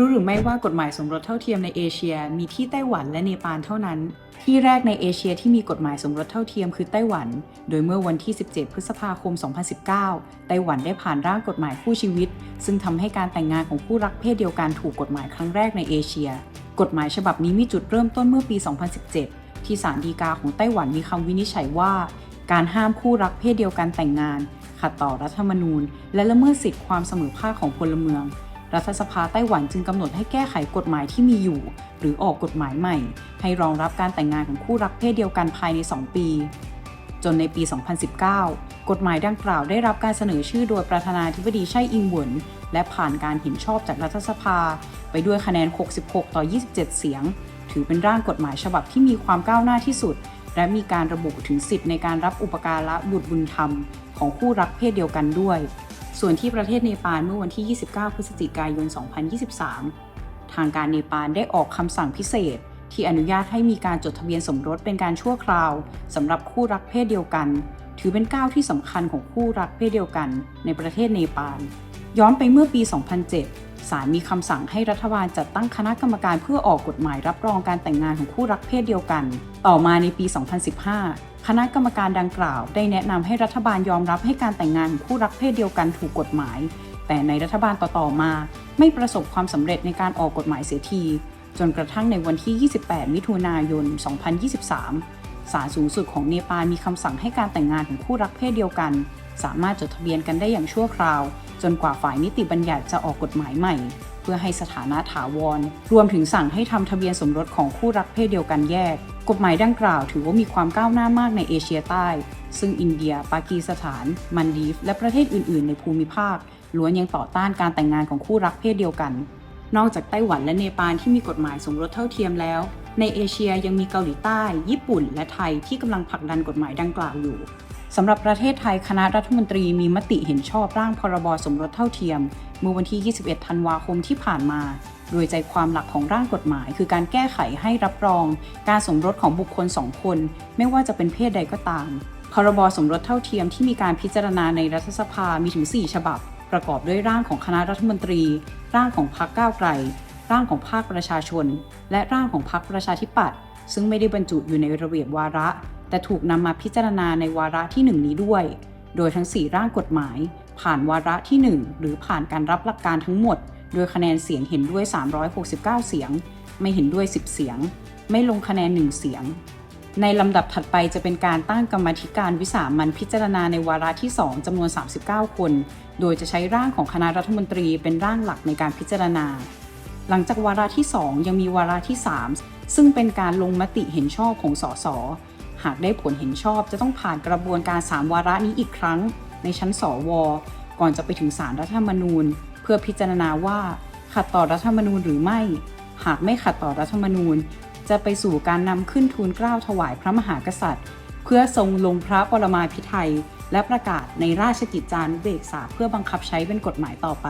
รู้หรือไม่ว่ากฎหมายสมรสเท่าเทียมในเอเชีย มีที่ไต้หวันและเนปาลเท่านั้น ที่แรกในเอเชียที่มีกฎหมายสมรสเท่าเทียมคือไต้หวัน โดยเมื่อวันที่ 17 พฤษภาคม 2019 ไต้หวันได้ผ่านร่างกฎหมายคู่ชีวิต ซึ่งทำให้การแต่งงานของคู่รักเพศเดียวกันถูกกฎหมายครั้งแรกในเอเชีย กฎหมายฉบับนี้มีจุดเริ่มต้นเมื่อปี 2017 ที่ศาลฎีกาของไต้หวันมีคำวินิจฉัยว่า การห้ามคู่รักเพศเดียวกันแต่งงานขัดต่อรัฐธรรมนูญ และละเมิดสิทธิความเสมอภาคของพลเมือง รัฐสภาไต้หวันจึงกำหนดให้แก้ไขกฎหมายที่มีอยู่ หรือออกกฎหมายใหม่ ให้รองรับการแต่งงานของคู่รักเพศเดียวกันภายใน 2 ปี จนในปี 2019 กฎหมายดังกล่าวได้รับการเสนอชื่อโดยประธานาธิบดีไช่อิงหวนและผ่านการเห็นชอบจากรัฐสภา ไปด้วยคะแนน 66 ต่อ 27 เสียง ถือเป็นร่างกฎหมายฉบับที่มีความก้าวหน้าที่สุด และมีการระบุถึงสิทธิ์ในการรับอุปการะบุตรบุญธรรมของคู่รักเพศเดียวกันด้วย ส่วนที่ประเทศเนปาลเมื่อวันที่ 29 พฤศจิกายน 2023 ทางการเนปาลได้ออกคำสั่งพิเศษ ที่อนุญาตให้มีการจดทะเบียนสมรสเป็นการชั่วคราวสำหรับคู่รักเพศเดียวกัน ถือเป็นก้าวที่สำคัญของคู่รักเพศเดียวกัน ในประเทศเนปาล ย้อนไปเมื่อปี 2007 ศาลมีคำสั่งให้รัฐบาลจัดตั้งคณะกรรมการเพื่อออกกฎหมายรับรองการแต่งงานของคู่รักเพศเดียวกัน ต่อมาในปี 2015 คณะกรรมการดังกล่าว ได้แนะนำให้รัฐบาลยอมรับให้การแต่งงานของคู่รักเพศเดียวกันถูกกฎหมาย แต่ในรัฐบาลต่อๆมา ไม่ประสบความสำเร็จในการออกกฎหมายเสียที จนกระทั่งในวันที่ 28 มิถุนายน 2023 ศาลสูงสุดของเนปาลมีคำสั่งให้การแต่งงานของคู่รักเพศเดียวกัน สามารถจดทะเบียนกันได้อย่างชั่วคราว จนกว่าฝ่ายนิติบัญญัติจะออกกฎหมายใหม่ เพื่อให้สถานะถาวร รวมถึงสั่งให้ทำทะเบียนสมรสของคู่รักเพศเดียวกันแยก กฎหมายดังกล่าวถือว่ามีความก้าวหน้ามากในเอเชียใต้ ซึ่งอินเดีย ปากีสถาน มันดีฟ และประเทศอื่น ๆ ในภูมิภาคล้วนยังต่อต้านการแต่งงานของคู่รักเพศเดียวกัน นอกจากไต้หวันและเนปาลที่มีกฎหมายสมรสเท่าเทียมแล้ว ในเอเชียยังมีเกาหลีใต้ ญี่ปุ่น และไทยที่กำลังผลักดันกฎหมายดังกล่าวอยู่ สำหรับประเทศไทยคณะรัฐมนตรีมีมติเห็นชอบร่างพรบสมรสเท่าเทียม เมื่อวันที่ 21 ธันวาคมที่ผ่านมา โดยใจความหลักของร่างกฎหมาย คือการแก้ไขให้รับรอง การสมรสของบุคคลสองคน ไม่ว่าจะเป็นเพศใดก็ตาม พรบสมรสเท่าเทียมที่มีการพิจารณาในรัฐสภามีถึง 4 ฉบับ ประกอบด้วยร่างของคณะรัฐมนตรี ร่างของพรรคก้าวไกล ร่างของภาคประชาชน และร่างของพรรคประชาธิปัตย์ซึ่งไม่ได้บรรจุอยู่ในระเบียบวาระ แต่ถูกนำมาพิจารณาในวาระที่ 1 นี้ด้วย โดยทั้ง 4 ร่างกฎหมาย ผ่านวาระที่ 1 หรือผ่านการรับหลักการทั้งหมด โดยคะแนนเสียงเห็นด้วย 369 เสียง ไม่เห็นด้วย 10 เสียง ไม่ลงคะแนน 1 เสียง ในลำดับถัดไปจะเป็นการตั้งกรรมธิการวิสามันพิจารณาในวาระที่ 2จำนวน 39 คน โดยจะใช้ร่างของคณะรัฐมนตรีเป็นร่างหลักในการพิจารณา หลังจากวาระที่ 2 ยังมีวาระที่ 3 ซึ่งเป็นการลงมติเห็นชอบของสส หากได้ผลเห็นชอบจะต้องผ่านกระบวนการ 3 วาระนี้อีกครั้ง ในชั้นสว ก่อนจะไปถึงศาลรัฐธรรมนูญ เพื่อพิจารณาว่าขัดต่อรัฐธรรมนูญหรือไม่ หากไม่ขัดต่อรัฐธรรมนูญ จะไปสู่การนำขึ้นทูลเกล้าถวายพระมหากษัตริย์ เพื่อทรงลงพระปรมาภิไธยและประกาศในราชกิจจานุเบกษาเพื่อบังคับใช้เป็นกฎหมายต่อไป